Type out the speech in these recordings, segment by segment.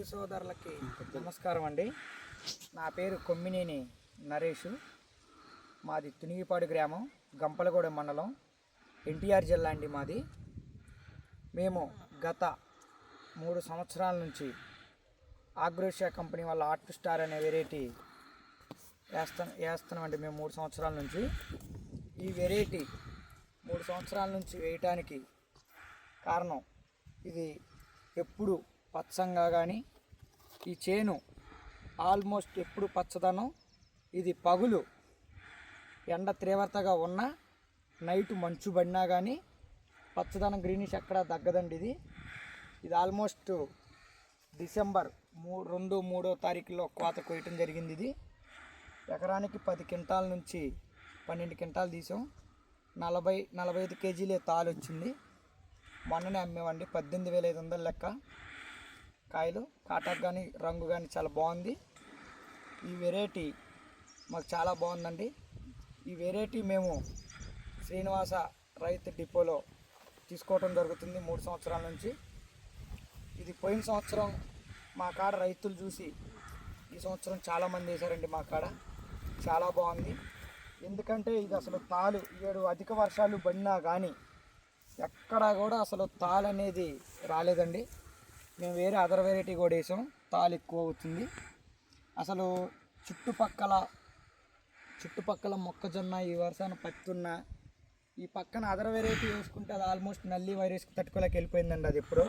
రైతు సోదరులకి నమస్కారం అండి. నా పేరు కొమ్మినేని నరేష్. మాది తునిగిపాడు గ్రామం గంపలగూడెం మండలం ఎన్టీఆర్ జిల్లా అండి మాది. మేము గత మూడు సంవత్సరాల నుంచి ఆగ్రోషియా కంపెనీ వాళ్ళ ఆర్ట్ స్టార్ అనే వెరైటీ వేస్తా వేస్తున్నామండి మేము మూడు సంవత్సరాల నుంచి. ఈ వెరైటీ మూడు సంవత్సరాల నుంచి వేయటానికి కారణం ఇది ఎప్పుడు పచ్చంగా కానీ ఈ చేను ఆల్మోస్ట్ ఎప్పుడు పచ్చదనం ఇది పగులు ఎండ తీవ్రతగా ఉన్న నైట్ మంచు పడినా కానీ పచ్చదనం గ్రీనిష్ ఎక్కడ తగ్గదండి ఇది. ఇది ఆల్మోస్ట్ డిసెంబర్ మూ రెండు మూడో తారీఖులో కోత కొయ్యటం జరిగింది ఇది. ఎకరానికి పది క్వింటాల నుంచి పన్నెండు క్వింటాలు తీసాం. నలభై నలభై ఐదు కేజీలే తాలు వచ్చింది మొన్ననే అమ్మేవండి పద్దెనిమిది వేల ఐదు వందల లెక్క. కాయలు కాటాకు కానీ రంగు కానీ చాలా బాగుంది. ఈ వెరైటీ మాకు చాలా బాగుందండి. ఈ వెరైటీ మేము శ్రీనివాస రైతు డిపోలో తీసుకోవడం జరుగుతుంది మూడు సంవత్సరాల నుంచి. ఇది పోయిన సంవత్సరం మా కాడ రైతులు చూసి ఈ సంవత్సరం చాలామంది వేశారండి మా కాడ. చాలా బాగుంది. ఎందుకంటే ఇది అసలు తాలు ఏడు అధిక వర్షాలు పడినా కానీ ఎక్కడా కూడా అసలు తాలు అనేది రాలేదండి. మేము వేరే అదర్ వెరైటీ కూడా వేసాం. తాలు ఎక్కువ అవుతుంది. అసలు చుట్టుపక్కల చుట్టుపక్కల మొక్కజొన్న ఈ వర్షాన్ని పత్తున్న ఈ పక్కన అదర్ వెరైటీ వేసుకుంటే అది ఆల్మోస్ట్ నల్లి వైరస్కి తట్టుకోలేక వెళ్ళిపోయిందండి అది ఎప్పుడు.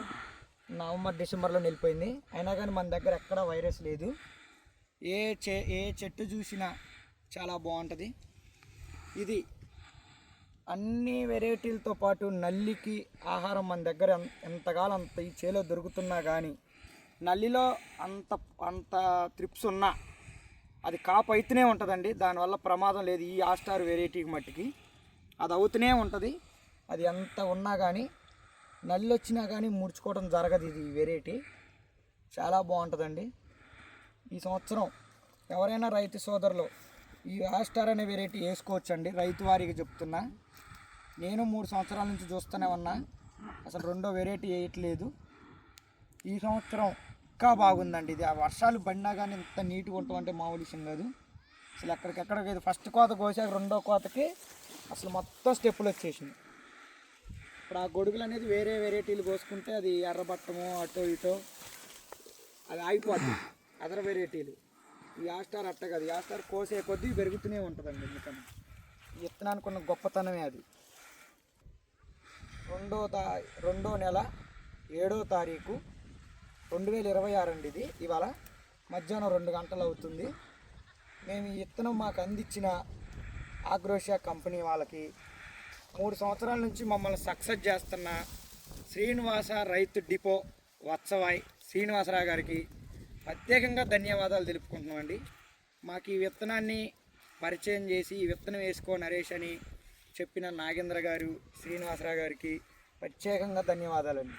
నవంబర్ డిసెంబర్లో వెళ్ళిపోయింది. అయినా కానీ మన దగ్గర ఎక్కడ వైరస్ లేదు. ఏ చె ఏ చెట్టు చూసినా చాలా బాగుంటుంది. ఇది అన్ని వెరైటీలతో పాటు నల్లికి ఆహారం మన దగ్గర ఎంతకాలం అంత ఈ చేలో దొరుకుతున్నా కానీ నల్లిలో అంత అంత త్రిప్స్ ఉన్నా అది కాపు అయితేనే ఉంటుందండి. దానివల్ల ప్రమాదం లేదు. ఈ ఆస్టార్ వెరైటీకి మట్టికి అది అవుతూనే ఉంటుంది. అది ఎంత ఉన్నా కానీ నల్లి వచ్చినా కానీ ముడుచుకోవడం జరగదు ఇది ఈ వెరైటీ. చాలా బాగుంటుందండి. ఈ సంవత్సరం ఎవరైనా రైతు సోదరులు ఈ ఆస్టార్ అనే వెరైటీ వేసుకోవచ్చండి. రైతు వారికి చెప్తున్నా. నేను మూడు సంవత్సరాల నుంచి చూస్తూనే ఉన్నా. అసలు రెండో వెరైటీ వేయట్లేదు. ఈ సంవత్సరం ఇంకా బాగుందండి ఇది. ఆ వర్షాలు పడినా కానీ ఇంత నీట్గా ఉంటాం అంటే మామూలు విషయం కాదు. అసలు ఎక్కడికెక్కడికి ఫస్ట్ కోత కోసాక రెండో కోతకి అసలు మొత్తం స్టెప్పులు వచ్చేసింది ఇప్పుడు ఆ గొడుగులు అనేది వేరే వెరైటీలు కోసుకుంటే అది ఎర్రబట్టము అటో ఇటో అది ఆగిపోతుంది అదర్ వెరైటీలు ఈ అట్ట కాదు యాస్టార్ కోసే కొద్దీ పెరుగుతూనే ఉంటుందండి ఎందుకని? విత్తనానికి ఉన్న గొప్పతనమే అది. రెండో తా రెండో నెల ఏడో తారీఖు రెండు వేల ఇరవై ఆరు అండి ఇది. ఇవాళ మధ్యాహ్నం రెండు గంటలు అవుతుంది. మేము ఈ విత్తనం మాకు అందించిన ఆగ్రోషియా కంపెనీ వాళ్ళకి మూడు సంవత్సరాల నుంచి మమ్మల్ని సక్సెస్ చేస్తున్న శ్రీనివాస రైతు డిపో వత్సవాయ్ శ్రీనివాసరావు గారికి ప్రత్యేకంగా ధన్యవాదాలు తెలుపుకుంటున్నామండి. మాకు ఈ విత్తనాన్ని పరిచయం చేసి ఈ విత్తనం వేసుకో నరేష్ అని చెప్పిన నాగేంద్ర గారు శ్రీనివాసరావు గారికి ప్రత్యేకంగా ధన్యవాదాలండి.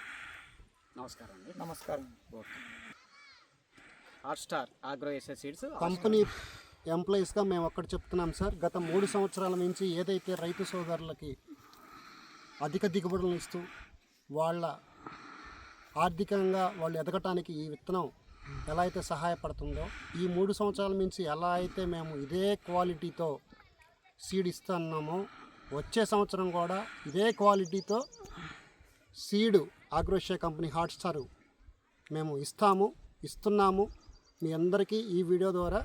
నమస్కారం అండి. నమస్కారం. Okay. Hot star agro SS seeds. Company ఎంప్లాయీస్గా మేము ఒక్కటి చెప్తున్నాం సార్. గత మూడు సంవత్సరాల నుంచి ఏదైతే రైతు సోదరులకి అధిక దిగుబడులను ఇస్తూ వాళ్ళ ఆర్థికంగా వాళ్ళు ఎదగటానికి ఈ విత్తనం ఎలా అయితే సహాయపడుతుందో ఈ మూడు సంవత్సరాల నుంచి ఎలా అయితే మేము ఇదే క్వాలిటీతో సీడ్ ఇస్తున్నామో వచ్చే సంవత్సరం కూడా ఇదే క్వాలిటీతో సీడ్ ఆగ్రోషియా కంపెనీ హాట్స్టార్ మేము ఇస్తాము ఇస్తున్నాము. మీ అందరికీ ఈ వీడియో ద్వారా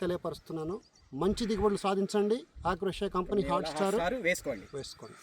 తెలియపరుస్తున్నాను. మంచి దిగుబడులు సాధించండి. ఆగ్రోషియా కంపెనీ హాట్స్టార్ వేసుకోండి. వేసుకోండి.